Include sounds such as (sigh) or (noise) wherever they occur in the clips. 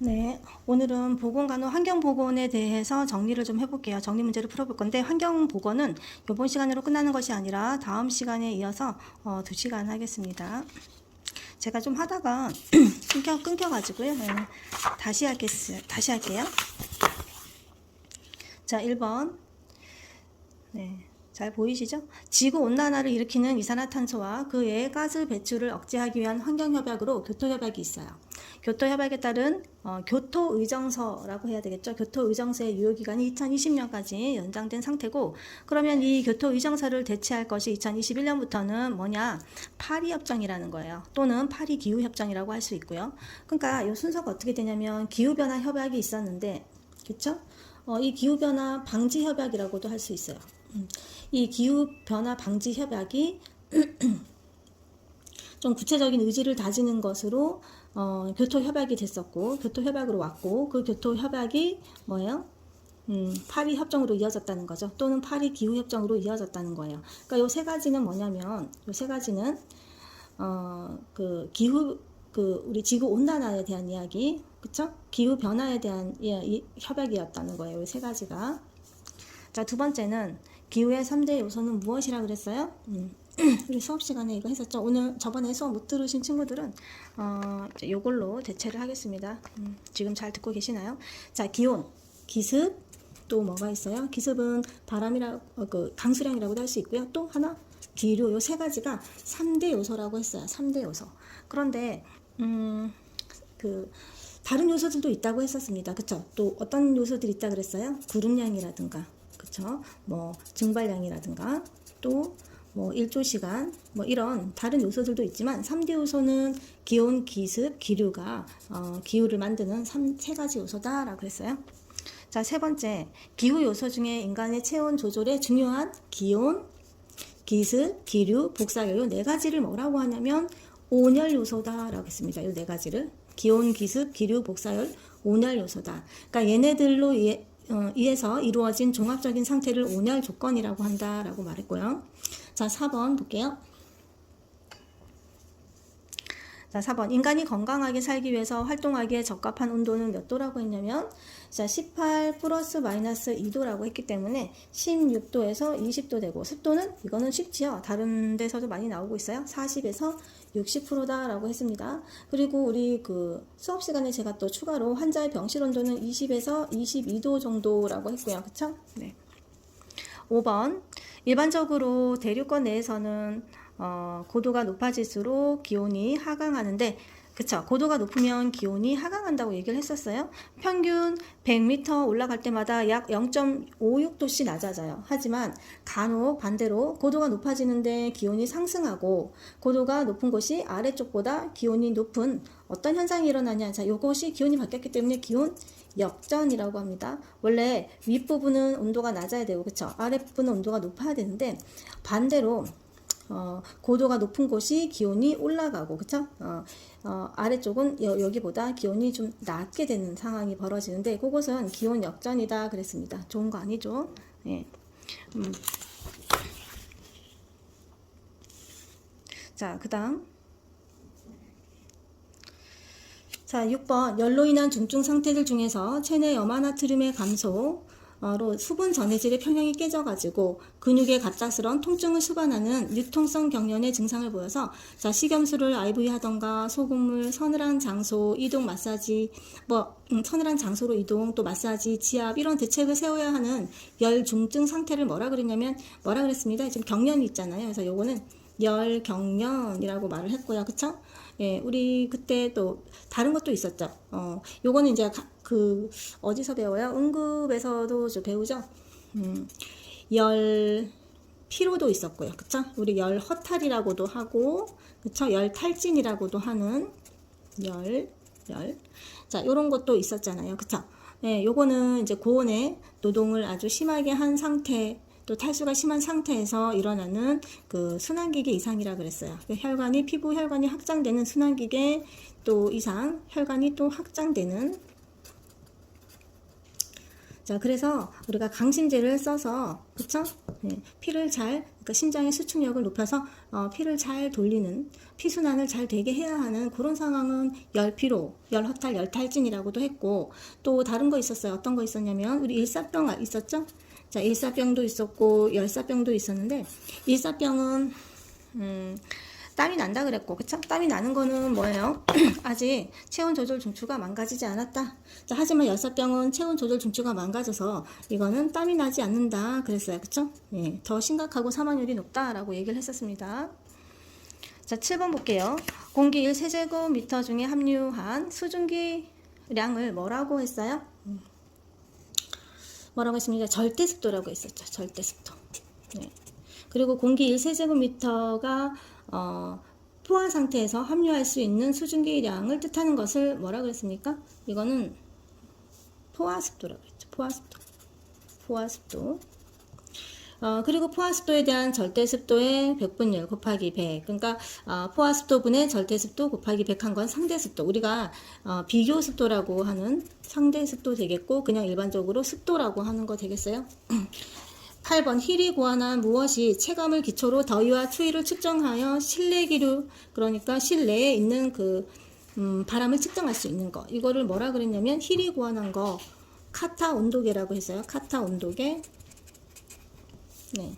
네, 오늘은 보건간호 환경보건에 대해서 정리를 좀 해볼게요. 정리 문제를 풀어볼 건데 환경보건은 이번 시간으로 끝나는 것이 아니라 다음 시간에 이어서 어, 2시간 하겠습니다. 제가 좀 하다가 (clears throat) 끊겨, 끊겨가지고요. 네, 다시 하겠어요. 다시 할게요. 자, 1번. 네. 잘 보이시죠? 지구 온난화를 일으키는 이산화탄소와 그의 가스 배출을 억제하기 위한 환경협약으로 교토협약이 있어요. 교토협약에 따른 어, 교토의정서라고 해야 되겠죠. 교토의정서의 유효기간이 2020년까지 연장된 상태고 그러면 이 교토의정서를 대체할 것이 2021년부터는 뭐냐 파리협정이라는 거예요. 또는 파리기후협정이라고 할 수 있고요. 그러니까 이 순서가 어떻게 되냐면 기후변화 협약이 있었는데 그렇죠? 어, 이 기후변화 방지 협약이라고도 할 수 있어요. 음, 이 기후변화 방지 협약이 (clears throat) 좀 구체적인 의지를 다지는 것으로 어, 교토 협약이 됐었고 교토 협약으로 왔고 그 교토 협약이 뭐예요? 음, 파리 협정으로 이어졌다는 거죠. 또는 파리 기후 협정으로 이어졌다는 거예요. 그러니까 요 세 가지는 뭐냐면 요 세 가지는 어, 그 기후 그 우리 지구 온난화에 대한 이야기, 그쵸? 기후 변화에 대한 이, 이 협약이었다는 거예요. 이세 가지가. 자, 두 번째는 기후의 3대 요소는 무엇이라 그랬어요? 음. 우리 수업 시간에 이거 했었죠. 오늘 저번에 수업 못 들으신 친구들은 어, 이제 요걸로 대체를 하겠습니다. 음, 지금 잘 듣고 계시나요? 자, 기온, 기습, 또 뭐가 있어요? 기습은 바람이라 어, 그 강수량이라고도 할 수 있고요. 또 하나 기류 요 세 가지가 3대 요소라고 했어요. 3대 요소. 그런데 음, 그 다른 요소들도 있다고 했었습니다. 그쵸? 또 어떤 요소들이 있다 그랬어요? 구름량이라든가, 그쵸? 뭐 증발량이라든가, 또 뭐 일조 시간, 뭐 이런 다른 요소들도 있지만 3대 요소는 기온, 기습, 기류가 어, 기후를 만드는 3, 세 가지 요소다라고 했어요. 자, 세 번째, 기후 요소 중에 인간의 체온 조절에 중요한 기온, 기습, 기류, 복사열 요네 가지를 뭐라고 하냐면 온열 요소다라고 했습니다. 요 네 가지를 기온, 기습, 기류, 복사열 온열 요소다. 그러니까 얘네들로 이, 어, 의해서 이루어진 종합적인 상태를 온열 조건이라고 한다라고 말했고요. 자, 4번 볼게요. 자, 4번. 인간이 건강하게 살기 위해서 활동하기에 적합한 온도는 몇 도라고 했냐면, 자, 18 플러스 마이너스 2도라고 했기 때문에 16도에서 20도 되고, 습도는 이거는 쉽지요. 다른 데서도 많이 나오고 있어요. 40에서 60%다라고 했습니다. 그리고 우리 그 수업 시간에 제가 또 추가로 환자의 병실 온도는 20에서 22도 정도라고 했고요. 그쵸? 네. 5번. 일반적으로 대륙권 내에서는 어, 고도가 높아질수록 기온이 하강하는데 그쵸. 고도가 높으면 기온이 하강한다고 얘기를 했었어요. 평균 100m 올라갈 때마다 약 0.56도씩 낮아져요. 하지만 간혹 반대로 고도가 높아지는데 기온이 상승하고 고도가 높은 곳이 아래쪽보다 기온이 높은 어떤 현상이 일어나냐. 자 요것이 기온이 바뀌었기 때문에 기온 역전이라고 합니다. 원래 윗부분은 온도가 낮아야 되고 그쵸. 아랫부분은 온도가 높아야 되는데 반대로 어, 고도가 높은 곳이 기온이 올라가고 그쵸 어, 어, 아래쪽은 여, 여기보다 기온이 좀 낮게 되는 상황이 벌어지는데 그것은 기온 역전이다 그랬습니다. 좋은 거 아니죠? 예. 음. 자, 그 다음. 자, 6번. 열로 인한 중증 상태들 중에서 체내 염화나트륨의 감소 로 수분 전해질의 평형이 깨져가지고 근육에 갑작스런 통증을 수반하는 유통성 경련의 증상을 보여서 자, 식염수를 IV 하던가 소금물, 서늘한 장소, 이동 마사지, 뭐, 음, 서늘한 장소로 이동, 또 마사지, 지압, 이런 대책을 세워야 하는 열 중증 상태를 뭐라 그랬냐면, 뭐라 그랬습니다. 지금 경련이 있잖아요. 그래서 요거는 열 경련이라고 말을 했고요. 그쵸? 예, 우리 그때 또 다른 것도 있었죠. 어, 요거는 이제 가, 그 어디서 배워요? 응급에서도 저 배우죠. 음, 열 피로도 있었고요. 그쵸? 우리 열 허탈이라고도 하고, 그쵸? 열 탈진이라고도 하는 열, 열. 자, 요런 것도 있었잖아요. 그쵸? 예, 요거는 이제 고온에 노동을 아주 심하게 한 상태, 또 탈수가 심한 상태에서 일어나는 그 순환기계 이상이라 그랬어요. 그 혈관이 피부 혈관이 확장되는 순환기계 또 이상 혈관이 또 확장되는 자, 그래서 우리가 강심제를 써서, 그쵸? 네, 피를 잘, 그러니까 심장의 수축력을 높여서 어, 피를 잘 돌리는, 피순환을 잘 되게 해야 하는 그런 상황은 열피로, 열허탈, 열탈진이라고도 했고, 또 다른 거 있었어요. 어떤 거 있었냐면, 우리 일사병 아- 있었죠? 자, 일사병도 있었고, 열사병도 있었는데, 일사병은, 음, 땀이 난다 그랬고, 그쵸? 땀이 나는 거는 뭐예요? (clears throat) 아직 체온 조절 중추가 망가지지 않았다. 자, 하지만 열사병은 체온 조절 중추가 망가져서 이거는 땀이 나지 않는다 그랬어요. 그쵸? 예, 더 심각하고 사망률이 높다라고 얘기를 했었습니다. 자, 7번 볼게요. 공기 1세제곱미터 중에 함유한 수증기량을 뭐라고 했어요? 음. 뭐라고 했습니까? 절대 습도라고 했었죠. 절대 습도. 네. 그리고 공기 1세제곱미터가 어, 포화 상태에서 함유할 수 있는 수증기량을 뜻하는 것을 뭐라 그랬습니까? 이거는 포화 습도라고 했죠. 포화 습도. 포화 습도. 어, 그리고 포화습도에 대한 절대습도의 백분율 곱하기 100. 그러니까 어, 포화습도분의 절대습도 곱하기 100한 건 상대습도. 우리가 어, 비교습도라고 하는 상대습도 되겠고 그냥 일반적으로 습도라고 하는 거 되겠어요? (clears throat) 8번 힐이 고안한 무엇이 체감을 기초로 더위와 추위를 측정하여 실내 기류 그러니까 실내에 있는 그 음, 바람을 측정할 수 있는 거. 이거를 뭐라 그랬냐면 힐이 고안한 거. 카타 온도계라고 했어요. 카타 온도계. 네.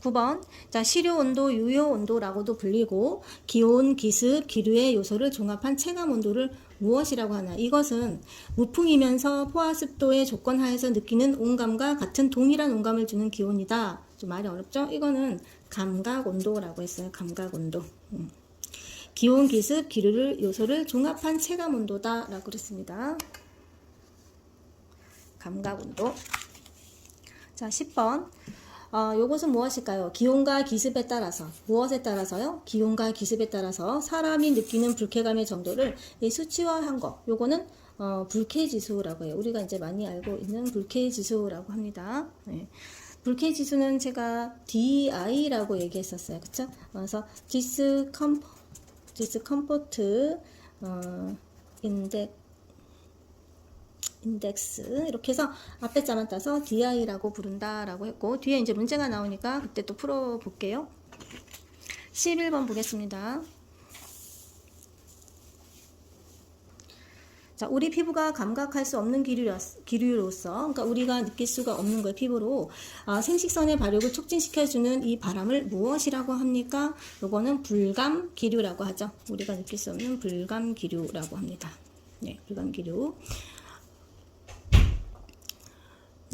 9번. 자 시료 온도, 유효 온도라고도 불리고 기온, 기습, 기류의 요소를 종합한 체감 온도를 무엇이라고 하나? 이것은 무풍이면서 포화습도의 조건 하에서 느끼는 온감과 같은 동일한 온감을 주는 기온이다. 좀 말이 어렵죠? 이거는 감각 온도라고 했어요. 감각 온도. 음. 기온, 기습, 기류를 요소를 종합한 체감 온도다라고 그랬습니다. 감각 온도. 자, 10번. 어, 요것은 무엇일까요? 기온과 기습에 따라서 무엇에 따라서요? 기온과 기습에 따라서 사람이 느끼는 불쾌감의 정도를 이 수치화한 거. 요거는 어, 불쾌 지수라고 해요. 우리가 이제 많이 알고 있는 불쾌 지수라고 합니다. 네. 불쾌 지수는 제가 DI라고 얘기했었어요. 그쵸? 그래서 discomfort, discomfort 어, index 인덱스 이렇게 해서 앞에 자만 따서 DI라고 부른다라고 했고 뒤에 이제 문제가 나오니까 그때 또 풀어 볼게요. 11번 보겠습니다. 자, 우리 피부가 감각할 수 없는 기류, 기류로 서, 그러니까 우리가 느낄 수가 없는 거예요, 피부로. 아, 생식선의 발육을 촉진시켜주는 이 바람을 무엇이라고 합니까? 요거는 불감 기류라고 하죠. 우리가 느낄 수 없는 불감 기류라고 합니다. 네, 불감 기류.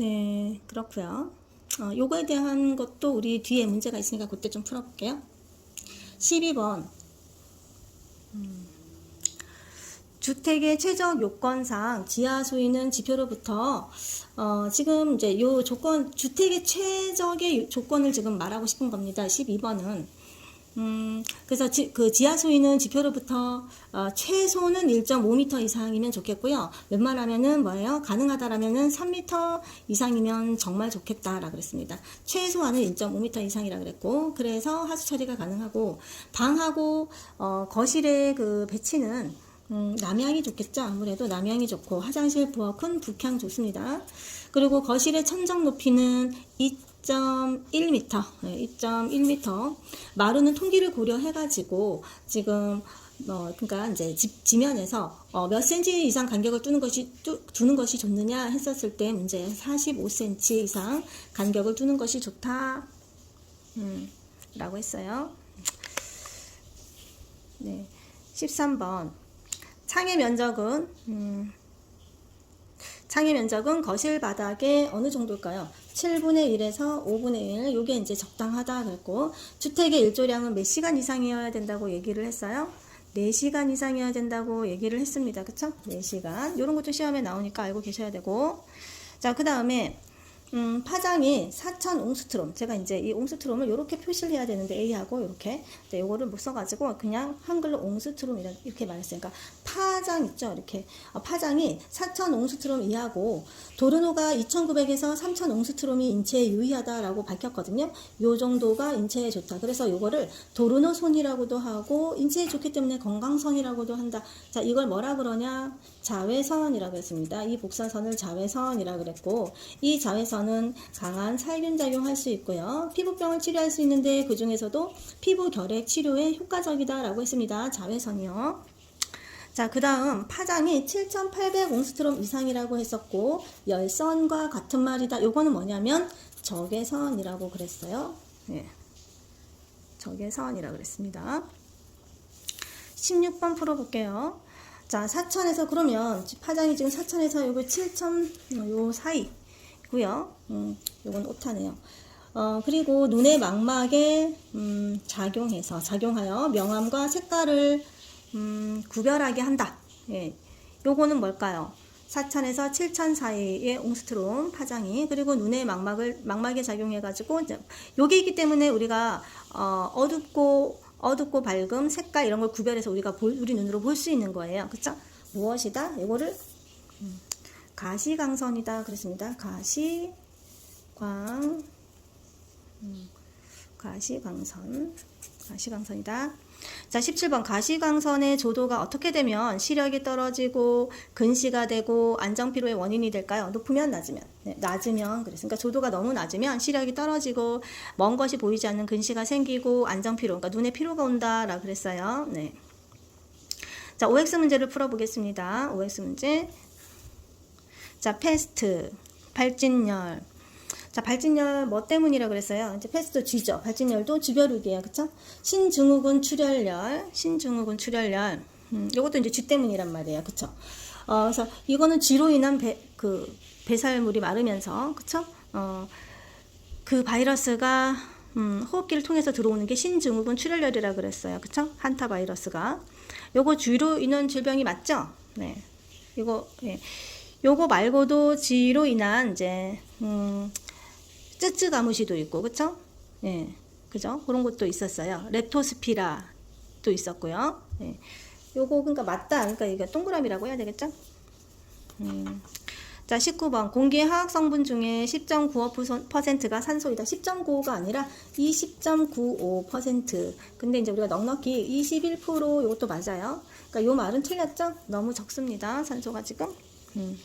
네, 그렇고요. 어, 요거에 대한 것도 우리 뒤에 문제가 있으니까 그때 좀 풀어볼게요. 12번. 음, 주택의 최적 요건상 지하 수위는 지표로부터 어, 지금 이제 요 조건 주택의 최적의 조건을 지금 말하고 싶은 겁니다. 12번은 음, 그래서 지, 그 지하 수위는 지표로부터 어, 최소는 1.5m 이상이면 좋겠고요. 웬만하면은 뭐예요? 가능하다라면은 3m 이상이면 정말 좋겠다라 그랬습니다. 최소한은 1.5m 이상이라 그랬고, 그래서 하수 처리가 가능하고 방하고 어, 거실의 그 배치는 음, 남향이 좋겠죠. 아무래도 남향이 좋고 화장실 부엌은 북향 좋습니다. 그리고 거실의 천정 높이는 2.1m, 네, 2.1m. 마루는 통기를 고려해가지고 지금 어, 그러니까 이제 집 지면에서 어, 몇 센치 이상 간격을 두는 것이 두, 두는 것이 좋느냐 했었을 때 문제 45cm 이상 간격을 두는 것이 좋다. 음, 라고 했어요. 네. 13번. 창의 면적은 음, 창의 면적은 거실 바닥에 어느 정도일까요? 7분의 1에서 5분의 1. 요게 이제 적당하다 그랬고 주택의 일조량은 몇 시간 이상이어야 된다고 얘기를 했어요? 4시간 이상이어야 된다고 얘기를 했습니다. 그쵸? 4시간. 요런 것도 시험에 나오니까 알고 계셔야 되고 자, 그 다음에 음, 파장이 4,000 옹스트롬. 제가 이제 이 옹스트롬을 이렇게 표시를 해야 되는데 A하고 이렇게. 네, 요거를 못 써가지고 그냥 한글로 옹스트롬 이렇게 말했어요. 그러니까 파장 있죠. 이렇게. 어, 파장이 4,000 옹스트롬 이하고 도르노가 2,900에서 3,000 옹스트롬이 인체에 유의하다라고 밝혔거든요. 요 정도가 인체에 좋다. 그래서 요거를 도르노선이라고도 하고 인체에 좋기 때문에 건강선이라고도 한다. 자, 이걸 뭐라 그러냐? 자외선이라고 했습니다. 이 복사선을 자외선이라고 그랬고 이 자외선은 강한 살균 작용할 수 있고요. 피부병을 치료할 수 있는데 그 중에서도 피부 결핵 치료에 효과적이다라고 했습니다. 자외선이요. 자, 그 다음 파장이 7,800 옹스트롬 이상이라고 했었고 열선과 같은 말이다. 요거는 뭐냐면 적외선이라고 그랬어요. 예. 적외선이라고 그랬습니다. 16번 풀어볼게요. 자, 4천에서 그러면 파장이 지금 4천에서 요거 7천 요 사이고요. 음, 요건 오타네요. 어, 그리고 눈의 망막에 음, 작용해서 작용하여 명암과 색깔을 음, 구별하게 한다. 예. 요거는 뭘까요? 4천에서 7천 사이의 옹스트롬 파장이 그리고 눈의 망막을 망막에 작용해 가지고 요게 있기 때문에 우리가 어, 어둡고 어둡고 밝음 색깔 이런 걸 구별해서 우리가 볼- 우리 눈으로 볼 수 있는 거예요. 그쵸? 무엇이다? 이거를 음, 가시광선이다 그랬습니다. 가시광 음, 가시광선 가시광선이다. 자, 17번 가시광선의 조도가 어떻게 되면 시력이 떨어지고 근시가 되고 안정 피로의 원인이 될까요? 높으면 낮으면. 네, 낮으면 그랬으니까 조도가 너무 낮으면 시력이 떨어지고 먼 것이 보이지 않는 근시가 생기고 안정 피로, 그러니까 눈에 피로가 온다라 그랬어요. 네. 자, OX 문제를 풀어 보겠습니다. OX 문제. 자, 패스트, 발진열. 자, 발진열 뭐 때문이라 그랬어요? 이제 패스트 쥐죠. 발진열도 쥐벼룩이에요. 그쵸? 신증후군 출혈열, 신증후군 출혈열. 음, 요것도 이제 쥐 때문이란 말이에요. 그쵸? 어, 그래서 이거는 쥐로 인한 배, 그, 배설물이 마르면서, 그쵸? 어, 그 바이러스가 음, 호흡기를 통해서 들어오는 게 신증후군 출혈열이라 그랬어요. 그쵸? 한타 바이러스가. 요거 쥐로 인한 질병이 맞죠? 네. 이거, 예. 요거 말고도 쥐로 인한 이제, 음, 쯔쯔 가무시도 있고, 그쵸? 예. 그죠? 그런 것도 있었어요. 렙토스피라도 있었고요. 예. 요거, 그러니까 맞다. 그러니까 이게 동그라미라고 해야 되겠죠? 음. 자, 19번. 공기의 화학 성분 중에 10.95%가 산소이다. 10.95가 아니라 20.95%. 근데 이제 우리가 넉넉히 21% 이것도 맞아요. 그러니까 요 말은 틀렸죠? 너무 적습니다. 산소가 지금. 음.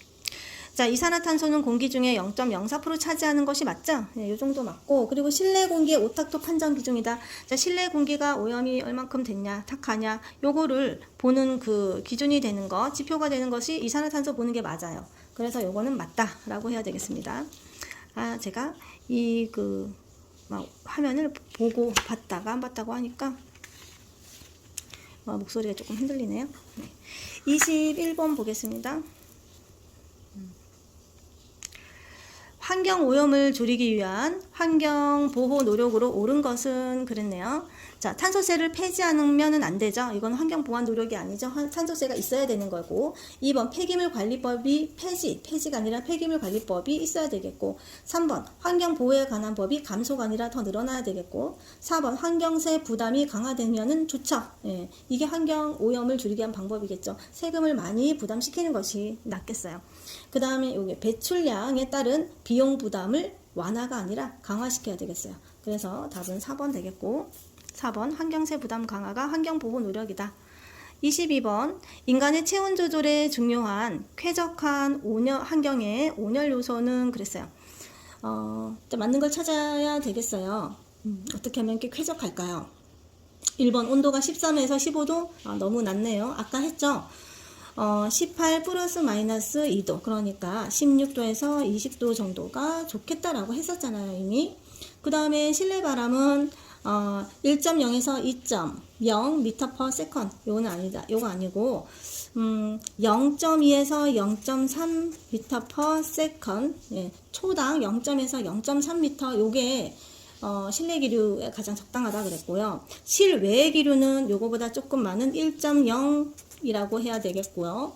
자, 이산화탄소는 공기 중에 0.04% 차지하는 것이 맞죠? 네, 요 정도 맞고, 그리고 실내 공기의 오탁도 판정 기준이다. 자, 실내 공기가 오염이 얼만큼 됐냐, 탁하냐, 요거를 보는 그 기준이 되는 거, 지표가 되는 것이 이산화탄소 보는 게 맞아요. 그래서 요거는 맞다라고 해야 되겠습니다. 아, 제가 이 그, 막 화면을 보고 봤다가 안 봤다고 하니까, 어, 목소리가 조금 흔들리네요. 네. 21번 보겠습니다. 환경 오염을 줄이기 위한 환경 보호 노력으로 옳은 것은 그랬네요. 자, 탄소세를 폐지하면은 안 되죠. 이건 환경 보완 노력이 아니죠. 환- 탄소세가 있어야 되는 거고. 2번 폐기물 관리법이 폐지, 폐지가 아니라 폐기물 관리법이 있어야 되겠고. 3번 환경 보호에 관한 법이 감소가 아니라 더 늘어나야 되겠고. 4번 환경세 부담이 강화되면은 좋죠. 예, 이게 환경 오염을 줄이기 위한 방법이겠죠. 세금을 많이 부담시키는 것이 낫겠어요. 그 다음에 여기 배출량에 따른 비용 부담을 완화가 아니라 강화시켜야 되겠어요. 그래서 답은 4번 되겠고 4번 환경세 부담 강화가 환경 보호 노력이다. 22번 인간의 체온 조절에 중요한 쾌적한 온열 환경의 온열 요소는 그랬어요. 어, 맞는 걸 찾아야 되겠어요. 음, 어떻게 하면 이렇게 쾌적할까요? 1번 온도가 13에서 15도 아, 너무 낮네요. 아까 했죠. 어, 18 플러스 마이너스 2도. 그러니까 16도에서 20도 정도가 좋겠다라고 했었잖아요 이미. 그 다음에 실내 바람은 어, 1.0에서 2.0 미터 퍼 세컨. 요거는 아니다. 요거 아니고 음, 0.2에서 0.3 미터 퍼 세컨. 예, 초당 0.에서 0.3 미터. 요게 어, 실내 기류에 가장 적당하다 그랬고요. 실외 기류는 요거보다 조금 많은 1.0 이라고 해야 되겠고요.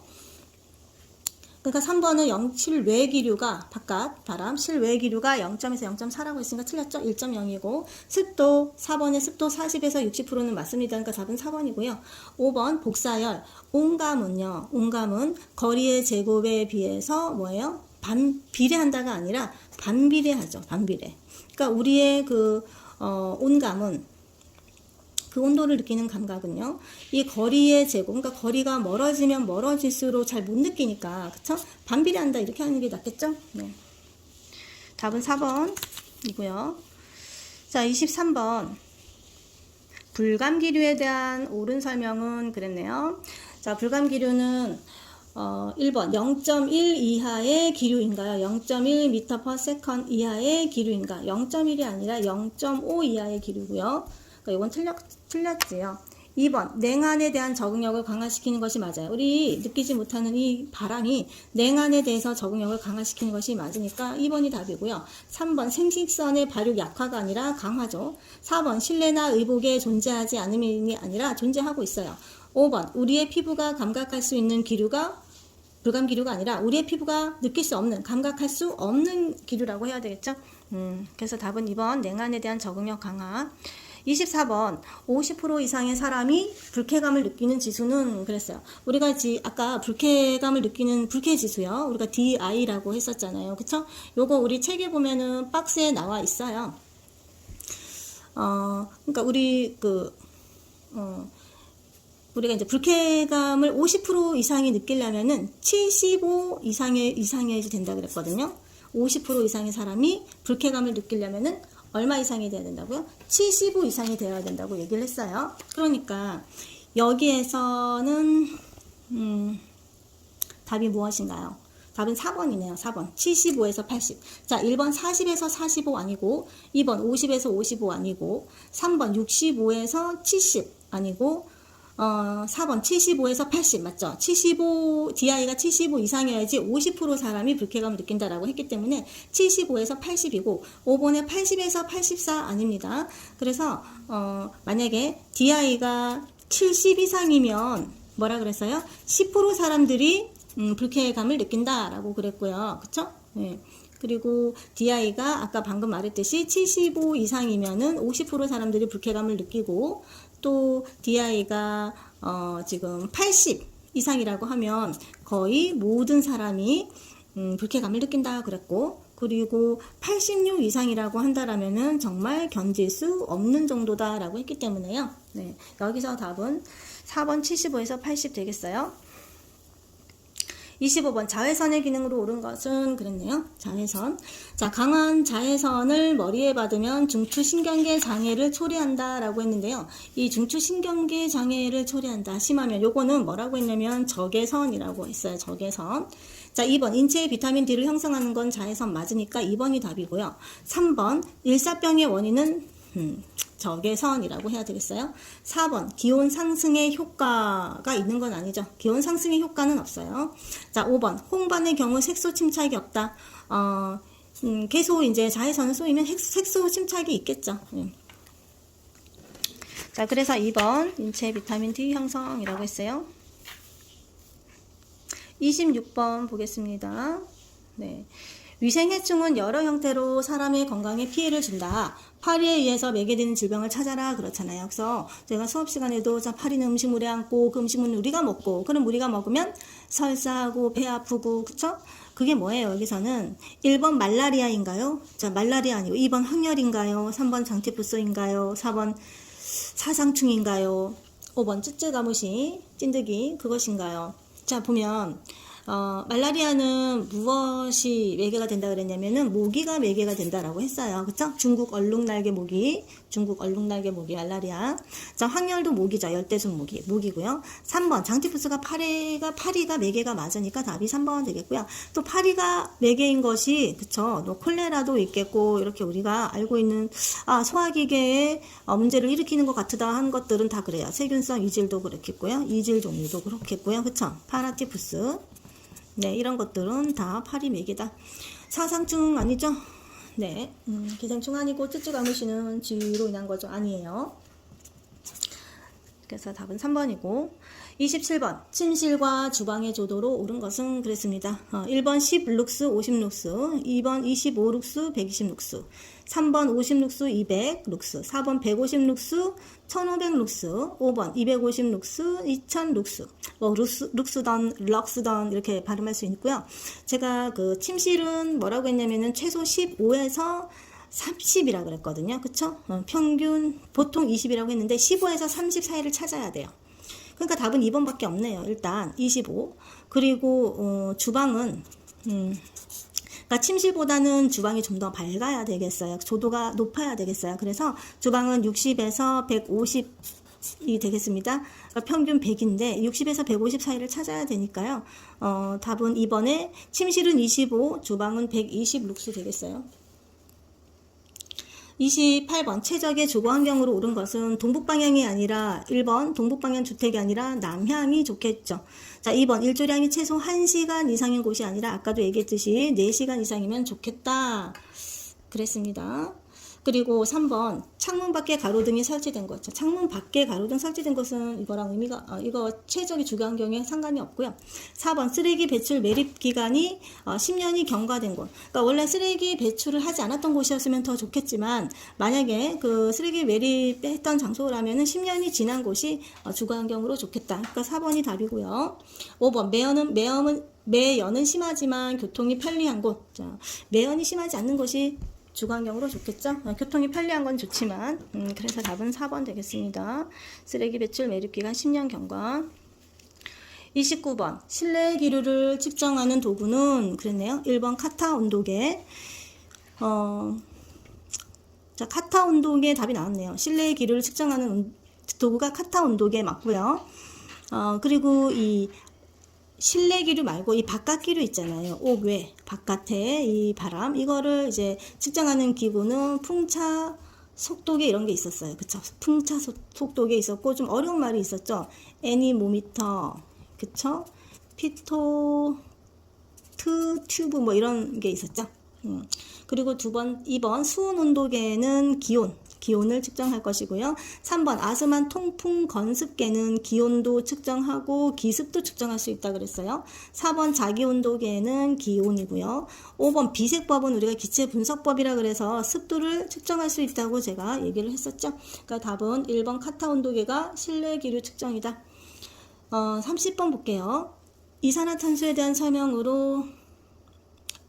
그러니까 3번은 0, 실외 기류가 바깥 바람 실외 기류가 0점에서 0.4라고 했으니까 틀렸죠? 1.0이고 습도 4번의 습도 40에서 60%는 맞습니다. 그러니까 답은 4번이고요. 5번 복사열 온감은요. 온감은 거리의 제곱에 비해서 뭐예요? 반 비례한다가 아니라 반비례하죠. 반비례. 그러니까 우리의 그 어, 온감은 그 온도를 느끼는 감각은요. 이 거리의 제곱, 그러니까 거리가 멀어지면 멀어질수록 잘 못 느끼니까, 그쵸? 반비례한다 이렇게 하는 게 낫겠죠? 네. 답은 4번이고요. 자, 23번. 불감기류에 대한 옳은 설명은 그랬네요. 자, 불감기류는 어, 1번 0.1 이하의 기류인가요? 0.1 m per second 이하의 기류인가? 0.1이 아니라 0.5 이하의 기류고요. 그러니까 이건 틀렸, 틀렸지요. 2번 냉한에 대한 적응력을 강화시키는 것이 맞아요. 우리 느끼지 못하는 이 바람이 냉한에 대해서 적응력을 강화시키는 것이 맞으니까 2번이 답이고요. 3번 생식선의 발육 약화가 아니라 강화죠. 4번 실내나 의복에 존재하지 않음이 아니라 존재하고 있어요. 5번 우리의 피부가 감각할 수 있는 기류가 불감 기류가 아니라 우리의 피부가 느낄 수 없는 감각할 수 없는 기류라고 해야 되겠죠. 음, 그래서 답은 2번 냉한에 대한 적응력 강화. 24번 50% 이상의 사람이 불쾌감을 느끼는 지수는 그랬어요. 우리가 지 아까 불쾌감을 느끼는 불쾌 지수요. 우리가 DI라고 했었잖아요. 그쵸? 요거 우리 책에 보면은 박스에 나와 있어요. 어, 그러니까 우리 그 어, 우리가 이제 불쾌감을 50% 이상이 느끼려면은 75 이상의 이상이어야 된다 그랬거든요. 50% 이상의 사람이 불쾌감을 느끼려면은 얼마 이상이 돼야 된다고요? 75 이상이 되어야 된다고 얘기를 했어요. 그러니까 여기에서는 음, 답이 무엇인가요? 답은 4번이네요. 4번. 75에서 80. 자, 1번 40에서 45 아니고 2번 50에서 55 아니고 3번 65에서 70 아니고 어, 4번 75에서 80 맞죠? 75 DI가 75 이상이어야지 50% 사람이 불쾌감을 느낀다라고 했기 때문에 75에서 80이고 5번에 80에서 84 아닙니다. 그래서 어, 만약에 DI가 70 이상이면 뭐라 그랬어요? 10% 사람들이 음, 불쾌감을 느낀다라고 그랬고요. 그쵸? 네. 그리고 DI가 아까 방금 말했듯이 75 이상이면은 50% 사람들이 불쾌감을 느끼고 또 DI가 어, 지금 80 이상이라고 하면 거의 모든 사람이 음, 불쾌감을 느낀다 그랬고 그리고 86 이상이라고 한다라면은 정말 견딜 수 없는 정도다라고 했기 때문에요. 네, 여기서 답은 4번 75에서 80 되겠어요. 25번 자외선의 기능으로 옳은 것은 그랬네요. 자외선. 자, 강한 자외선을 머리에 받으면 중추신경계 장애를 초래한다라고 했는데요. 이 중추신경계 장애를 초래한다. 심하면 요거는 뭐라고 했냐면 적외선이라고 했어요. 적외선. 자, 2번 인체의 비타민 D를 형성하는 건 자외선 맞으니까 2번이 답이고요. 3번 일사병의 원인은 음, 적외선이라고 해야 되겠어요. 4번 기온 상승의 효과가 있는 건 아니죠. 기온 상승의 효과는 없어요. 자, 5번 홍반의 경우 색소 침착이 없다. 어, 음, 계속 이제 자외선을 쏘이면 색- 색소 침착이 있겠죠. 음. 자, 그래서 2번 인체 비타민 D 형성이라고 했어요. 26번 보겠습니다. 네. 위생해충은 여러 형태로 사람의 건강에 피해를 준다. 파리에 의해서 매개되는 질병을 찾아라 그렇잖아요. 그래서 제가 수업 시간에도 자 파리는 음식물에 앉고 그 음식물은 우리가 먹고 그럼 우리가 먹으면 설사하고 배 아프고 그쵸? 그게 뭐예요? 여기서는 1번 말라리아인가요? 자 말라리아 아니고 2번 항열인가요? 3번 장티푸스인가요? 4번 사상충인가요? 5번 쯔쯔 가무시 찐득이 그것인가요? 자 보면 어, 말라리아는 무엇이 매개가 된다 그랬냐면은 모기가 매개가 된다라고 했어요. 그쵸? 중국 얼룩날개 모기, 중국 얼룩날개 모기 말라리아. 자, 황열도 모기죠. 열대순 모기, 모기고요. 3번 장티푸스가 파리가 파리가 매개가 맞으니까 답이 3번 되겠고요. 또 파리가 매개인 것이 그쵸? 또 콜레라도 있겠고 이렇게 우리가 알고 있는 아, 소화기계에 어, 문제를 일으키는 것 같다 하는 것들은 다 그래요. 세균성 이질도 그렇겠고요. 이질 종류도 그렇겠고요. 그쵸? 파라티푸스. 네, 이런 것들은 다 파리 매개다. 사상충 아니죠? 네, 음, 기생충 아니고 쯔쯔가무시는 쥐로 인한 거죠? 아니에요. 그래서 답은 3번이고 27번 침실과 주방의 조도로 오른 것은 그랬습니다. 어, 1번 10룩스 50룩스 2번 25룩스 120룩스 3번 50룩스 200룩스 4번 150룩스 1500룩스 5번 250룩스 2000룩스 뭐 룩스, 룩스던 럭스던 이렇게 발음할 수 있고요. 제가 그 침실은 뭐라고 했냐면은 최소 15에서 30이라 그랬거든요. 그쵸? 어, 평균 보통 20이라고 했는데 15에서 30 사이를 찾아야 돼요. 그러니까 답은 2번밖에 없네요. 일단 25. 그리고 어, 주방은 음, 그러니까 침실보다는 주방이 좀 더 밝아야 되겠어요. 조도가 높아야 되겠어요. 그래서 주방은 60에서 150 이 되겠습니다. 그러니까 평균 100인데 60에서 150 사이를 찾아야 되니까요. 어, 답은 2번에 침실은 25, 주방은 120 룩스 되겠어요. 28번 최적의 주거 환경으로 오른 것은 동북 방향이 아니라 1번 동북 방향 주택이 아니라 남향이 좋겠죠. 자, 2번 일조량이 최소 1시간 이상인 곳이 아니라 아까도 얘기했듯이 4시간 이상이면 좋겠다. 그랬습니다. 그리고 3번 창문 밖에 가로등이 설치된 것. 자, 창문 밖에 가로등 설치된 것은 이거랑 의미가 어, 이거 최적의 주거 환경에 상관이 없고요. 4번 쓰레기 배출 매립 기간이 어, 10년이 경과된 곳. 그러니까 원래 쓰레기 배출을 하지 않았던 곳이었으면 더 좋겠지만 만약에 그 쓰레기 매립했던 장소라면은 10년이 지난 곳이 어, 주거 환경으로 좋겠다. 그러니까 4번이 답이고요. 5번 매연은 매연은 매연은 심하지만 교통이 편리한 곳. 자, 매연이 심하지 않는 곳이 주거환경으로 좋겠죠? 어, 교통이 편리한 건 좋지만 음, 그래서 답은 4번 되겠습니다. 쓰레기 배출 매립기간 10년 경과 29번 실내 기류를 측정하는 도구는 그랬네요. 1번 카타 온도계 어, 자 카타 온도계 답이 나왔네요. 실내 기류를 측정하는 온- 도구가 카타 온도계 맞고요. 어, 그리고 이 실내 기류 말고 이 바깥 기류 있잖아요. 옥외 바깥에 이 바람 이거를 이제 측정하는 기구는 풍차 속도계 이런 게 있었어요. 그쵸? 풍차 소- 속도계 있었고 좀 어려운 말이 있었죠. 애니모미터 그쵸? 피토 트 튜브 뭐 이런 게 있었죠. 음. 그리고 두 번, 2번 수온 온도계는 기온, 기온을 측정할 것이고요. 3번 아스만 통풍 건습계는 기온도 측정하고 기습도 측정할 수 있다 그랬어요. 4번 자기 온도계는 기온이고요. 5번 비색법은 우리가 기체 분석법이라 그래서 습도를 측정할 수 있다고 제가 얘기를 했었죠. 그러니까 답은 1번 카타 온도계가 실내 기류 측정이다. 어, 30번 볼게요. 이산화탄소에 대한 설명으로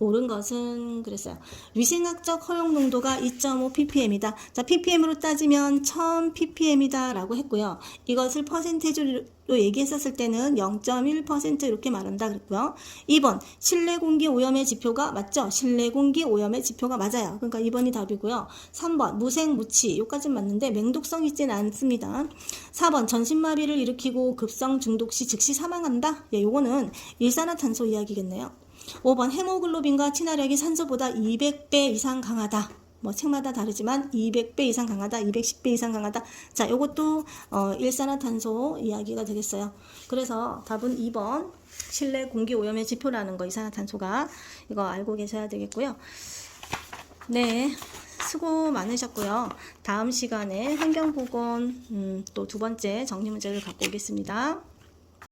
옳은 것은 그랬어요. 위생학적 허용 농도가 2.5 ppm이다. 자, ppm으로 따지면 1000 ppm이다라고 했고요. 이것을 퍼센테이지로 얘기했었을 때는 0.1% 이렇게 말한다 그랬고요. 2번 실내 공기 오염의 지표가 맞죠? 실내 공기 오염의 지표가 맞아요. 그러니까 2번이 답이고요. 3번 무생 무치 요까지는 맞는데 맹독성 있지는 않습니다. 4번 전신마비를 일으키고 급성 중독 시 즉시 사망한다. 예, 요거는 일산화탄소 이야기겠네요. 5번 헤모글로빈과 친화력이 산소보다 200배 이상 강하다. 뭐 책마다 다르지만 200배 이상 강하다, 210배 이상 강하다. 자, 요것도 어, 일산화탄소 이야기가 되겠어요. 그래서 답은 2번 실내 공기 오염의 지표라는 거 이산화탄소가 이거 알고 계셔야 되겠고요. 네. 수고 많으셨고요. 다음 시간에 환경보건 음, 또 두 번째 정리 문제를 갖고 오겠습니다.